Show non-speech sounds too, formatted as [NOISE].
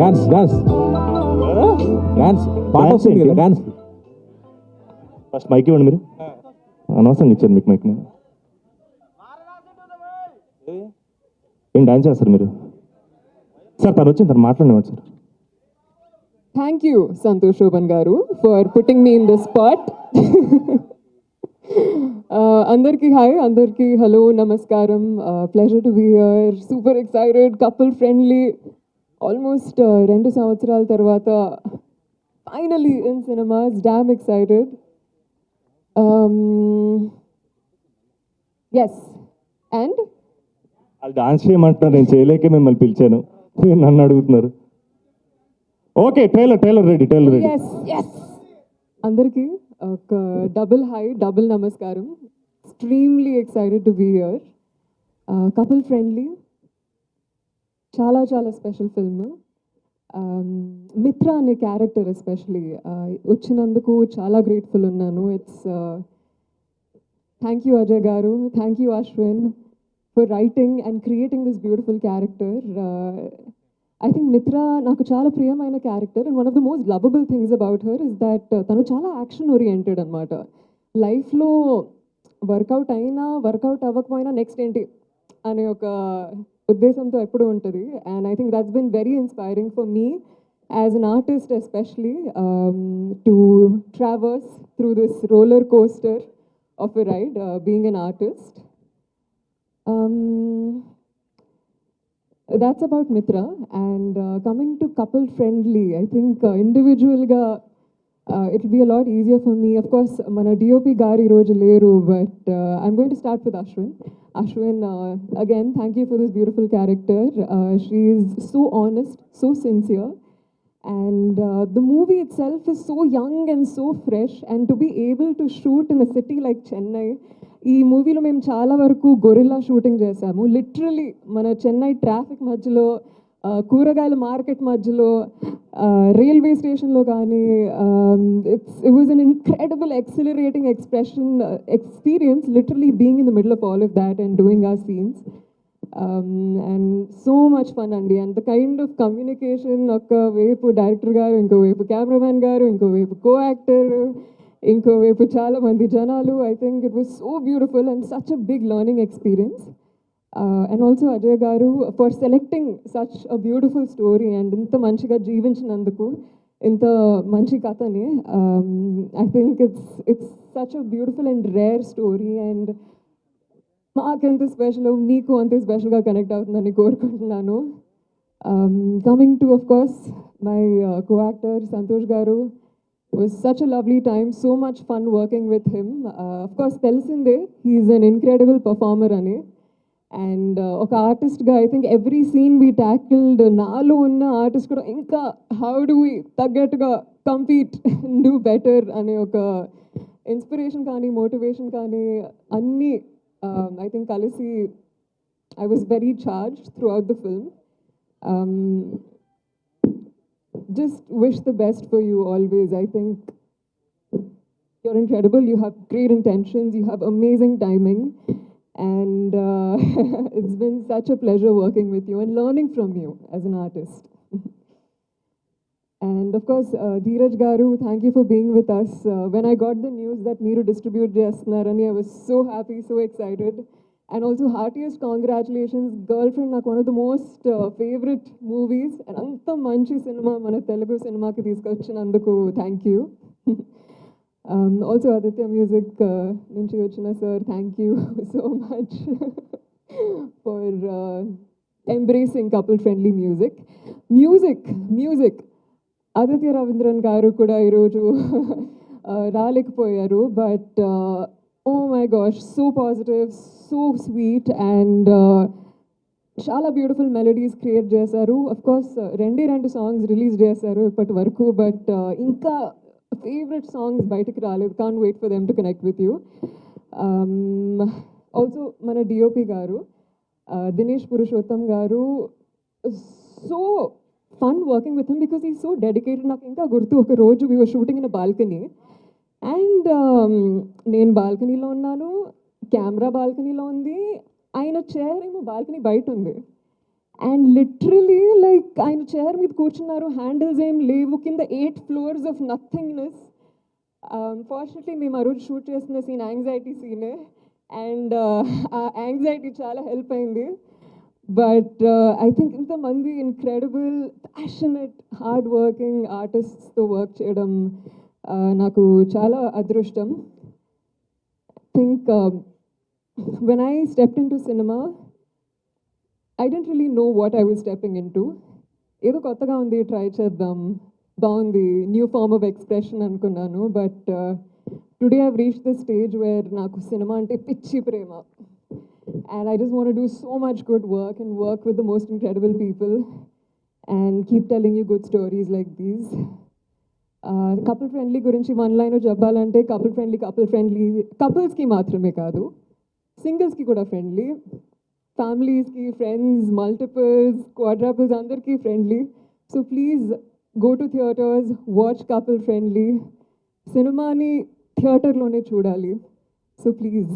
Dance dance dance పాట వస్తుంది కదా డాన్స్ ఫస్ట్ మైక్ ఇవ్వండి మీరు అనవసరంగా ఇచ్చారు మీకు మైక్ నేను ఏం డాన్స్ చేస్తారు మీరు సార్ తను వచ్చింది తను మాట్లాడినవాడు sir Thank you, Santosh Shoban Garu, for putting me in the spot. uh, Andarki hi, Andarki hello, namaskaram. Uh, pleasure to be here. Super excited, uh, రెండు సంవత్సరాల తర్వాత in cinemas. Damn excited. Um, yes, and? వాళ్ళు dance చేయమంటున్నారు నేను చేయలేకే మిమ్మల్ని పిలిచాను. మీరు నన్ను అడుగుతున్నారు. Okay trailer trailer ready trailer ready. Yes yes అందరికీ ఒక డబుల్ హై డబుల్ నమస్కారం. Extremely excited to be here couple friendly చాలా చాలా స్పెషల్ ఫిల్మ్ మిత్ర అనే క్యారెక్టర్ ఎస్పెషలీ uh, వచ్చినందుకు చాలా గ్రేట్ఫుల్ ఉన్నాను. It's thank you Ajay garu thank you Ashwin for writing and creating this beautiful character I think Mitra నాకు చాలా ప్రియమైన character and one of the most lovable things about her is that తను చాలా action oriented అనమాట లైఫ్లో work out అయినా work out అవ్వకపోయినా next ఏంటి? అనే ఒక ఉద్దేశంతో ఎప్పుడు ఉంటుంది. And I think that's been very inspiring for me as an artist especially to traverse through this roller coaster of a ride being an artist that's about Mitra and coming to couple friendly I think ఇండివిజువల్గా it'll be a lot easier for me. Of course, mana DOP gari roju leru, but uh, I'm going to start with Ashwin. Ashwin, uh, again, thank you for this beautiful character. Uh, she is so honest, so sincere. And uh, the movie itself is so young and so fresh, and to be able to shoot in a city like Chennai, ఈ మూవీలో మేము చాలా వరకు gorilla shooting చేశాము literally మన Chennai traffic మధ్యలో ఆ, కూరగాయల మార్కెట్ మధ్యలో రైల్వే స్టేషన్లో కానీ it's it was an incredible exhilarating expression experience literally being in the middle of all of that and doing our scenes and so much fun అండి and the kind of communication ఒక వైపు director గారు ఇంకోవైపు cameraman గారు ఇంకోవైపు co actor ఇంకోవైపు చాలా మంది జనాలు. I think it was so beautiful and such a big learning experience and also Ajay garu for selecting such a beautiful story and ఇంత మంచిగా జీవించినందుకు ఇంత మంచి కథని I think it's it's such a beautiful and rare story and మాకెంత special మీకు అంతే స్పెషల్గా connect అవుతుందని కోరుకుంటున్నాను. Coming to of course my co actor Santosh garu was such a lovely time so much fun working with him of course తెలిసిందే Telsinde, he's an incredible performer, and ఒక ఆర్టిస్ట్గా I think every scene we tackled నాలో ఉన్న artist కూడా ఇంకా how do we తగ్గట్టుగా compete do better అనే ఒక ఇన్స్పిరేషన్ కానీ మోటివేషన్ కానీ అన్నీ ఐ థింక్ కలిసి I was very charge throughout the film just wish the best for you always. I think you're incredible. You have great intentions. You have amazing timing. And uh, [LAUGHS] it's been such a pleasure working with you and learning from you as an artist. [LAUGHS] and of course, uh, Dheeraj Garu, thank you for being with us. Uh, when I got the news that Meeru distribute Narani, I was so happy, so excited. And also, heartiest congratulations, Girlfriend, నాకు one of the most uh, favorite movies. And అంత మంచి cinema మన తెలుగు సినిమాకి తీసుకొచ్చినందుకు thank you [LAUGHS] Also Aditya music నుంచి వచ్చిన sir thank you so much for embracing couple friendly music music music Aditya Ravindran garu కూడా ఈరోజు uh, రాలేకపోయారు but oh my gosh so positive so sweet and చాలా beautiful melodies create చేశారు. Of course రెండే రెండు songs release చేశారు ఇప్పటి వరకు బట్ ఇంకా ఫేవరెట్ సాంగ్స్ బయటకు రాలేదు. Can't wait for them to connect with you also మన DOP garu uh, Dinesh Purushottam garu so fun working with him because ఈ సో డెడికేటెడ్ నాకు ఇంకా గుర్తు ఒక రోజు we were shooting in balcony and నేను బాల్కనీలో ఉన్నాను కెమెరా బాల్కనీలో ఉంది ఆయన చైర్ ఏమో బాల్కనీ బయట ఉంది. అండ్ లిటరలీ లైక్ ఆయన చైర్ మీద కూర్చున్నారు. హ్యాండిల్స్ ఏం లేవు. కింద eight floors of nothingness unfortunately మేము uh, ఆ రోజు షూట్ చేస్తున్న సీన్ యాంగ్జైటీ సీనే అండ్ ఆ యాంగ్జైటీ చాలా హెల్ప్ అయింది. బట్ ఐ థింక్ ఇంతమంది ఇన్క్రెడిబుల్ ప్యాషనెట్ హార్డ్ వర్కింగ్ ఆర్టిస్ట్స్తో వర్క్ చేయడం uh, నాకు చాలా అదృష్టం. Think when I step into cinema I I really know what I I stepping in ఏదో కొత్తగా ఉంది ట్రై చేద్దాం బాగుంది న్యూ ఫార్మ్ ఆఫ్ ఎక్స్ప్రెషన్ అనుకున్నాను. But today have reach the stage where నాకు సినిమా అంటే పిచ్చి ప్రేమ. And I just want do so much good work and work with the most incredible people and keep telling you good stories like these couple friendly గురించి one line చెప్పాలంటే couple friendly couple friendly కపుల్స్కి మాత్రమే కాదు సింగిల్స్కి కూడా friendly ఫ్యామిలీస్కి friends multiples quadruples అందరికీ friendly so please go to theatres watch couple friendly సినిమాని థియేటర్లోనే చూడాలి. So please